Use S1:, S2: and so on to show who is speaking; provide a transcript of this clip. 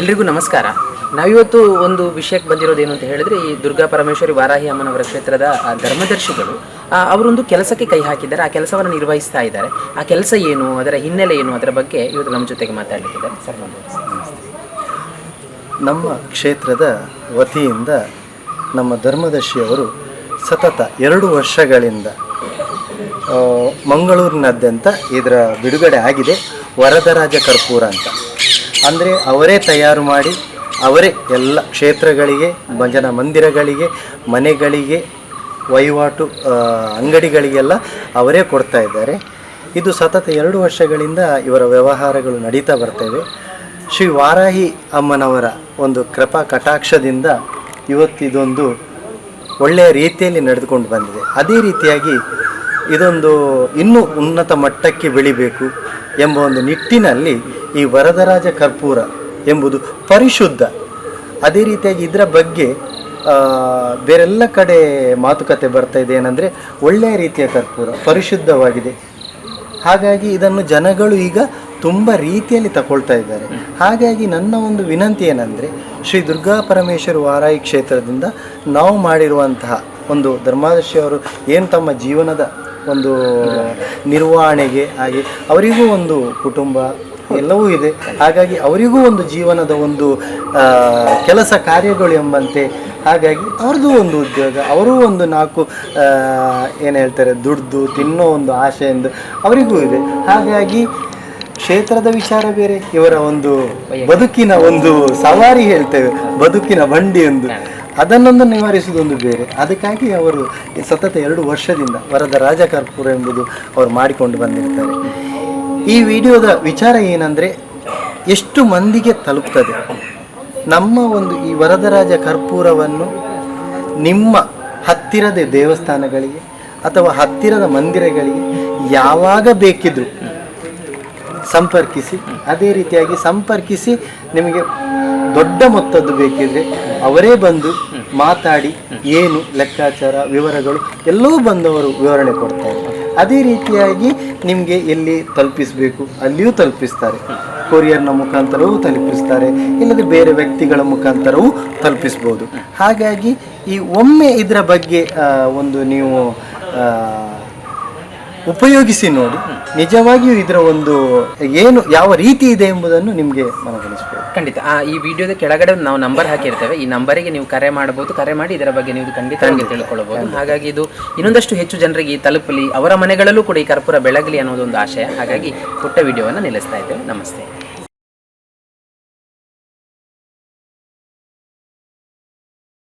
S1: ಎಲ್ರಿಗೂ ನಮಸ್ಕಾರ. ನಾವಿವತ್ತು ಒಂದು ವಿಷಯಕ್ಕೆ ಬಂದಿರೋದು ಏನು ಅಂತ ಹೇಳಿದ್ರೆ ಈ ದುರ್ಗಾ ಪರಮೇಶ್ವರಿ ವಾರಾಹಿ ಅಮ್ಮನವರ ಕ್ಷೇತ್ರದ ಧರ್ಮದರ್ಶಿಗಳು. ಅವರೊಂದು ಕೆಲಸಕ್ಕೆ ಕೈ ಹಾಕಿದ್ದಾರೆ. ಆ ಕೆಲಸವನ್ನು ನಿರ್ವಹಿಸ್ತಾ ಇದ್ದಾರೆ. ಆ ಕೆಲಸ ಏನು, ಅದರ ಹಿನ್ನೆಲೆ ಏನು, ಅದರ ಬಗ್ಗೆ ಇವತ್ತು ನಮ್ಮ ಜೊತೆಗೆ ಮಾತಾಡಲಿಕ್ಕಿದ್ದಾರೆ. ಸರ್.
S2: ನಮ್ಮ ಕ್ಷೇತ್ರದ ವತಿಯಿಂದ ನಮ್ಮ ಧರ್ಮದರ್ಶಿಯವರು ಸತತ ಎರಡು ವರ್ಷಗಳಿಂದ ಮಂಗಳೂರಿನಾದ್ಯಂತ ಇದರ ಬಿಡುಗಡೆ ಆಗಿದೆ. ವರದರಾಜ ಕರ್ಪೂರ ಅಂತ. ಅಂದರೆ ಅವರೇ ತಯಾರು ಮಾಡಿ ಅವರೇ ಎಲ್ಲ ಕ್ಷೇತ್ರಗಳಿಗೆ, ಭಜನಾ ಮಂದಿರಗಳಿಗೆ, ಮನೆಗಳಿಗೆ, ವಹಿವಾಟು ಅಂಗಡಿಗಳಿಗೆಲ್ಲ ಅವರೇ ಕೊಡ್ತಾ ಇದ್ದಾರೆ. ಇದು ಸತತ ಎರಡು ವರ್ಷಗಳಿಂದ ಇವರ ವ್ಯವಹಾರಗಳು ನಡೀತಾ ಬರ್ತವೆ. ಶ್ರೀ ವಾರಾಹಿ ಅಮ್ಮನವರ ಒಂದು ಕೃಪಾ ಕಟಾಕ್ಷದಿಂದ ಇವತ್ತಿದೊಂದು ಒಳ್ಳೆಯ ರೀತಿಯಲ್ಲಿ ನಡೆದುಕೊಂಡು ಬಂದಿದೆ. ಅದೇ ರೀತಿಯಾಗಿ ಇದೊಂದು ಇನ್ನೂ ಉನ್ನತ ಮಟ್ಟಕ್ಕೆ ಬೆಳಿಬೇಕು. ಎಂಬ ಒಂದು ನಿಟ್ಟಿನಲ್ಲಿ ಈ ವರದರಾಜ ಕರ್ಪೂರ ಎಂಬುದು ಪರಿಶುದ್ಧ. ಅದೇ ರೀತಿಯಾಗಿ ಇದರ ಬಗ್ಗೆ ಬೇರೆಲ್ಲ ಕಡೆ ಮಾತುಕತೆ ಬರ್ತಾ ಇದೆ ಏನಂದರೆ ಒಳ್ಳೆಯ ರೀತಿಯ ಕರ್ಪೂರ, ಪರಿಶುದ್ಧವಾಗಿದೆ. ಹಾಗಾಗಿ ಇದನ್ನು ಜನಗಳು ಈಗ ತುಂಬ ರೀತಿಯಲ್ಲಿ ತಗೊಳ್ತಾ ಇದ್ದಾರೆ. ಹಾಗಾಗಿ ನನ್ನ ಒಂದು ವಿನಂತಿ ಏನಂದರೆ, ಶ್ರೀ ದುರ್ಗಾ ಪರಮೇಶ್ವರ ವಾರಾಯಿ ಕ್ಷೇತ್ರದಿಂದ ನಾವು ಮಾಡಿರುವಂತಹ ಒಂದು ಧರ್ಮಾದರ್ಶಿಯವರು ಏನು ತಮ್ಮ ಜೀವನದ ಒಂದು ನಿರ್ವಹಣೆಗೆ ಹಾಗೆ ಅವರಿಗೂ ಒಂದು ಕುಟುಂಬ ಎಲ್ಲವೂ ಇದೆ. ಹಾಗಾಗಿ ಅವರಿಗೂ ಒಂದು ಜೀವನದ ಒಂದು ಕೆಲಸ ಕಾರ್ಯಗಳು ಎಂಬಂತೆ ಹಾಗಾಗಿ ಅವ್ರದ್ದು ಒಂದು ಉದ್ಯೋಗ, ಅವರೂ ಒಂದು ನಾಲ್ಕು ಏನು ಹೇಳ್ತಾರೆ, ದುಡ್ದು ತಿನ್ನೋ ಒಂದು ಆಸೆ ಎಂದು ಅವರಿಗೂ ಇದೆ. ಹಾಗಾಗಿ ಕ್ಷೇತ್ರದ ವಿಚಾರ ಬೇರೆ, ಇವರ ಒಂದು ಬದುಕಿನ ಒಂದು ಸವಾರಿ ಹೇಳ್ತೇವೆ, ಬದುಕಿನ ಬಂಡಿ ಒಂದು. ಅದನ್ನೊಂದು ನಿವಾರಿಸುವುದೊಂದು ಬೇರೆ. ಅದಕ್ಕಾಗಿ ಅವರು ಸತತ ಎರಡು ವರ್ಷದಿಂದ ವರದ ರಾಜ ಕರ್ಪೂರ ಎಂಬುದು ಅವರು ಮಾಡಿಕೊಂಡು ಬಂದಿರ್ತಾರೆ. ಈ ವಿಡಿಯೋದ ವಿಚಾರ ಏನಂದರೆ, ಎಷ್ಟು ಮಂದಿಗೆ ತಲುಪ್ತದೆ? ನಮ್ಮ ಒಂದು ಈ ವರದರಾಜ ಕರ್ಪೂರವನ್ನು ನಿಮ್ಮ ಹತ್ತಿರದ ದೇವಸ್ಥಾನಗಳಿಗೆ ಅಥವಾ ಹತ್ತಿರದ ಮಂದಿರಗಳಿಗೆ ಯಾವಾಗ ಬೇಕಿದ್ರು ಸಂಪರ್ಕಿಸಿ, ಅದೇ ರೀತಿಯಾಗಿ ಸಂಪರ್ಕಿಸಿ ನಿಮಗೆ ದೊಡ್ಡ ಮೊತ್ತದ್ದು ಬೇಕಿದ್ರೆ ಅವರೇ ಬಂದು ಮಾತಾಡಿ ಏನು ಲೆಕ್ಕಾಚಾರ, ವಿವರಗಳು ಎಲ್ಲವೂ ಬಂದವರು ವಿವರಣೆ ಕೊಡ್ತಾರೆ. ಅದೇ ರೀತಿಯಾಗಿ ನಿಮಗೆ ಎಲ್ಲಿ ತಲುಪಿಸಬೇಕು ಅಲ್ಲಿಯೂ ತಲುಪಿಸ್ತಾರೆ. ಕೊರಿಯರ್ನ ಮುಖಾಂತರವೂ ತಲುಪಿಸ್ತಾರೆ ಇಲ್ಲದೆ ಬೇರೆ ವ್ಯಕ್ತಿಗಳ ಮುಖಾಂತರವೂ ತಲುಪಿಸ್ಬೋದು. ಹಾಗಾಗಿ ಈ ಒಮ್ಮೆ ಇದರ ಬಗ್ಗೆ ಒಂದು ನೀವು ಉಪಯೋಗಿಸಿ ನೋಡಿ. ನಿಜವಾಗಿಯೂ ಇದರ ಒಂದು ಏನು ಯಾವ ರೀತಿ ಇದೆ ಎಂಬುದನ್ನು ನಿಮಗೆ ಮನಗಣಿಸ್ಬೋದು
S1: ಖಂಡಿತ. ಆ, ಈ ವಿಡಿಯೋದ ಕೆಳಗಡೆ ನಾವು ನಂಬರ್ ಹಾಕಿರ್ತೇವೆ. ಈ ನಂಬರಿಗೆ ನೀವು ಕರೆ ಮಾಡಬಹುದು. ಕರೆ ಮಾಡಿ ಇದರ ಬಗ್ಗೆ ನೀವು ಖಂಡಿತವಾಗಿ ತಿಳ್ಕೊಳ್ಬಹುದು. ಹಾಗಾಗಿ ಇದು ಇನ್ನೊಂದಷ್ಟು ಹೆಚ್ಚು ಜನರಿಗೆ ತಲುಪಲಿ ಅವರ ಮನೆಗಳಲ್ಲೂ ಕೂಡ ಈ ಕರ್ಪೂರ ಬೆಳಗಲಿ ಅನ್ನೋದೊಂದು ಆಶಯ. ಹಾಗಾಗಿ ಪುಟ್ಟ ವಿಡಿಯೋವನ್ನು ನಿಲ್ಲಿಸ್ತಾ ಇದ್ದೇವೆ. ನಮಸ್ತೆ.